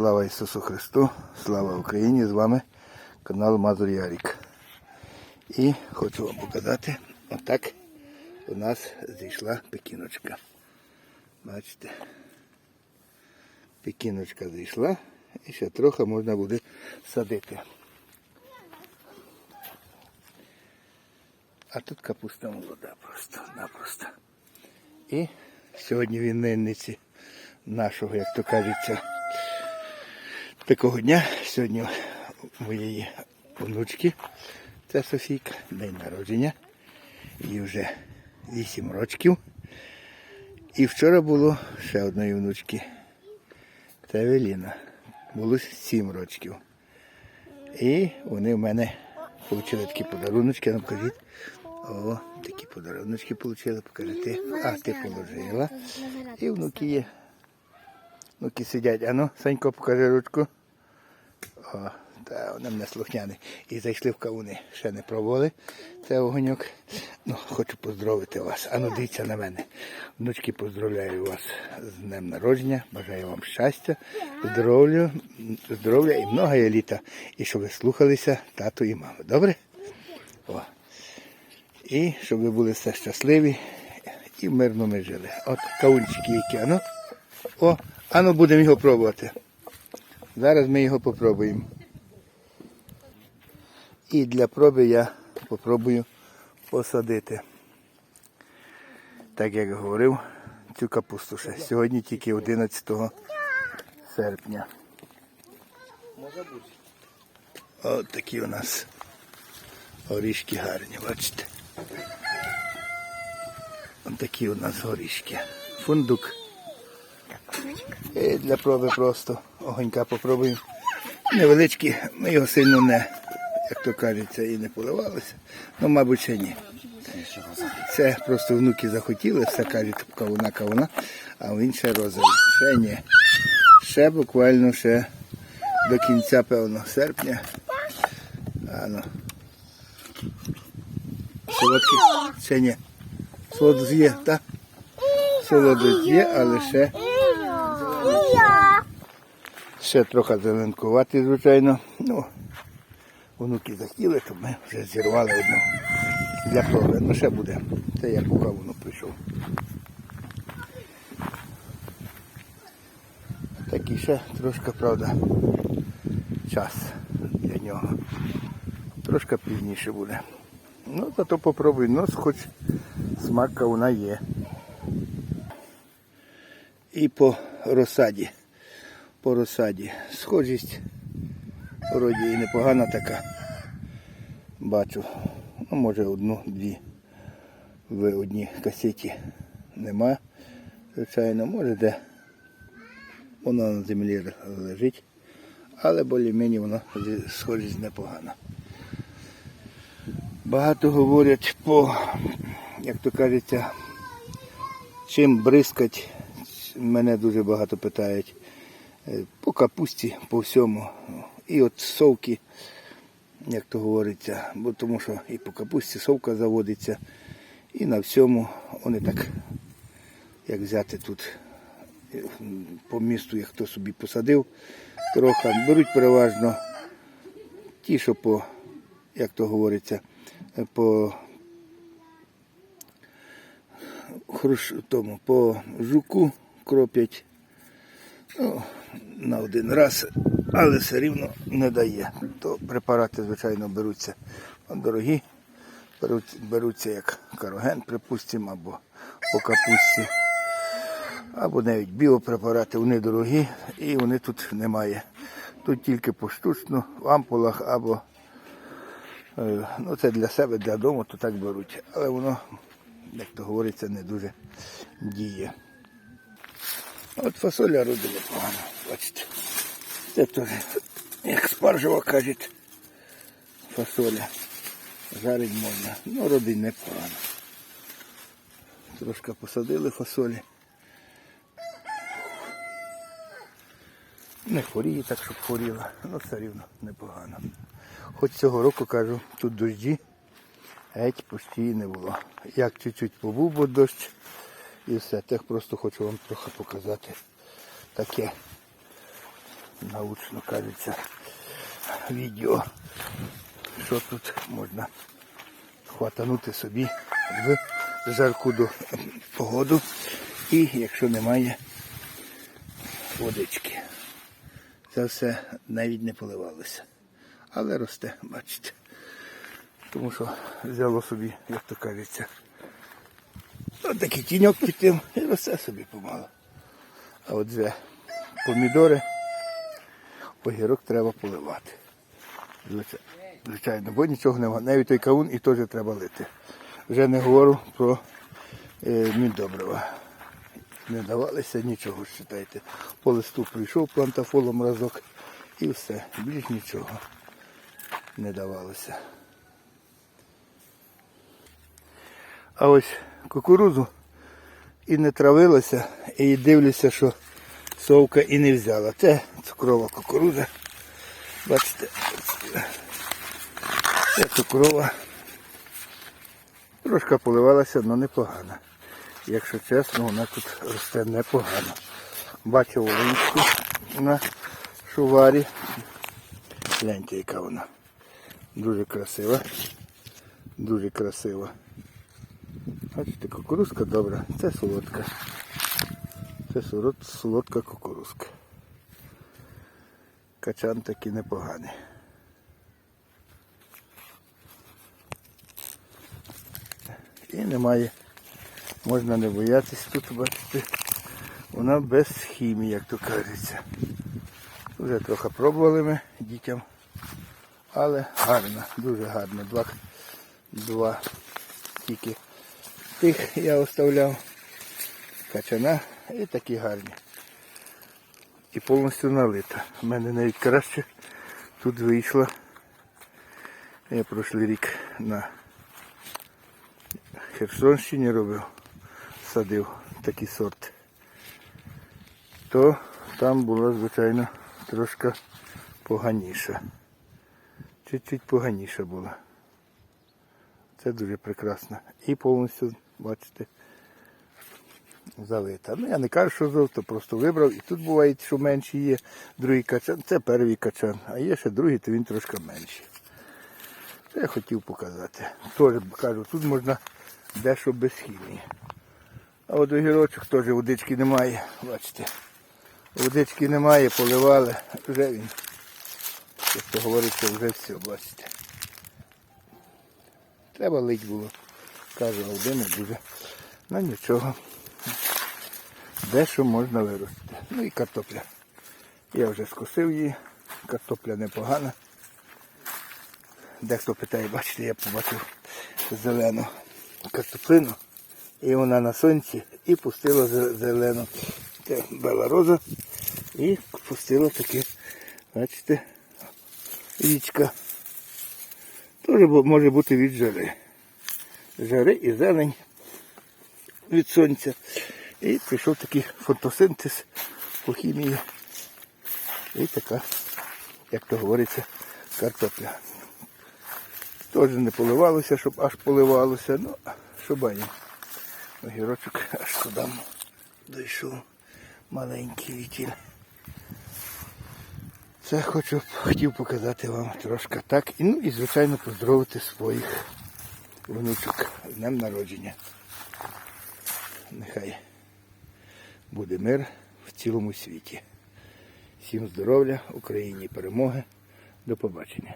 Слава Ісусу Христу, слава Україні! З вами канал Мазур Ярік. І хочу вам показати, отак у нас зійшла пекіночка. Бачите? Пекіночка зійшла і ще трохи можна буде садити. А тут капуста молода просто-напросто. І сьогодні в іменинниці нашого, як то кажеться, такого дня. Сьогодні у моєї онучки, це Софійка, день народження. Їй вже 8 років. І вчора було ще одної внучки. Це Евеліна. Було 7 років. І вони в мене отримали такі подаруночки. Ну, кажіть, о, такі подаруночки отримали, покажи ти. А, ти положила. І внуки є. Внуки сидять. А ну, Санько, покажи ручку. О, та вони мене слухняні. І зайшли в кавуни. Ще не пробували. Це огоньок. Ну, хочу поздоровити вас. А ну дивіться на мене. Внучки, поздравляю вас з днем народження. Бажаю вам щастя, здоров'я, здоров'я і много літа. І щоб ви слухалися тату і маму. Добре? О. І щоб ви були все щасливі і мирно ми жили. От кавунчики які. Ану. О, ану будемо його пробувати. Зараз ми його попробуємо. І для проби я попробую посадити. Так як говорив, цю капусту ще. Сьогодні тільки 11 серпня. От такі у нас горішки гарні, бачите. Ось такі у нас горішки. Фундук. І для проби просто огонька попробуємо. Невеличкі, ми його сильно не, як то кажеться, і не поливалися. Ну, мабуть, ще ні. Це просто внуки захотіли, все кажуть, кавуна, кавуна, а він ще розовий. Ще ні. Ще буквально ще до кінця, певно, серпня. А ну. Солодкий? Ще ні. Солодость є, так? Солодость є, але ще. Ще трохи зеленкувати, звичайно. Ну, внуки захотіли, то ми вже зірвали одну для проби. Ну ще буде. Це я поки воно прийшов. Такий ще трошки, правда, час для нього. Трошки пізніше буде. Ну, зато попробуй нос, хоч смакка вона є. І по розсаді. По розсаді. Схожість вроді і непогана така. Бачу. Ну, може одну-дві в одній касеті нема. Звичайно, може де вона на землі лежить. Але більш-менш вона схожість непогана. Багато говорять по, як то кажеться, чим бризкать. Мене дуже багато питають. Е, По капусті, по всьому. І от совки, як то говориться, бо тому що і по капусті совка заводиться, і на всьому вони так, як взяти тут е, по місту, як хто собі посадив, трохи беруть переважно ті, що по, як то говориться, е, по хруш, тому, по жуку кропять ну, на один раз, але все рівно не дає. То препарати, звичайно, беруться дорогі, беруть, беруться як кароген, припустимо, або по капусті, або навіть біопрепарати, вони дорогі і вони тут немає. Тут тільки поштучно в ампулах або е, ну, це для себе, для дому, то так беруть. Але воно, як то говориться, не дуже діє. От фасоля родить непогано, бачите. Це теж, як спаржева кажуть, фасоля. Жарить можна. Ну, родить непогано. Трошки посадили фасолі. Не хворіє так, щоб хворіла. Ну, все рівно непогано. Хоч цього року кажу, тут дощі геть почти не було. Як чуть-чуть побув бо дощ і все. Так просто хочу вам трохи показати таке. научно кажеться відео, що тут можна хватанути собі в жарку до погоду і якщо немає водички. Це все навіть не поливалося. Але росте, бачите. Тому що взяло собі, як то кажеться, от такий тіньок тим і росте собі помало. А от вже помідори, огірок треба поливати. Звичайно, бо нічого немає. Навіть той кавун і теж треба лити. Вже не говорю про е, міндобрива. Не давалося нічого, вважайте. По листу прийшов плантафолом разок і все. Більш нічого не давалося. А ось кукурузу і не травилося, і дивлюся, що совка і не взяла. Це цукрова кукуруза. Бачите, це цукрова. Трошки поливалася, але непогано. Якщо чесно, вона тут росте непогано. Бачив волинську на шуварі. Гляньте, яка вона. Дуже красива. Дуже красива. Бачите, кукурузка добра. Це солодка. Це солодка кукурузка. Качан такий непоганий. І немає. Можна не боятись тут, бачите. Вона без хімії, як то кажеться. Вже трохи пробували ми дітям. Але гарна, дуже гарна. Два, два тільки тих я оставляв. Качана і такі гарні. І повністю налита. У мене навіть краще тут вийшло. Я прошлий рік на Херсонщині робив, садив такий сорт. То там була, звичайно, трошки поганіша. Чуть-чуть поганіша була. Це дуже прекрасно. І повністю, бачите, залита. Ну я не кажу, що зовсім, просто вибрав. І тут буває, що менші є. Другий качан, це перший качан, а є ще другий, то він трошки менший. Це я хотів показати. Теж кажу, тут можна дещо без хімії. А от огірочок теж водички немає, бачите. Водички немає, поливали, вже він. Як то говориться, вже все, бачите. Треба лить було. Каже, один дуже. Ну нічого. Дещо можна виростити. Ну і картопля. Я вже скосив її. Картопля непогана. Дехто питає, бачите, я побачив зелену картоплину. І вона на сонці і пустила зелену. Це бела роза. І пустила таке, бачите, річка. Теж може бути від жари. Жари і зелень від сонця. І пішов такий фотосинтез по хімії. І така, як то говориться, картопля. Теж не поливалося, щоб аж поливалося. Ну, що бані. Огірочок аж туди дійшов маленький вітіль. Це хочу, хотів показати вам трошки так. І, ну і звичайно поздоровити своїх внучок з днем народження. Нехай буде мир в цілому світі. Всім здоров'я, Україні перемоги. До побачення.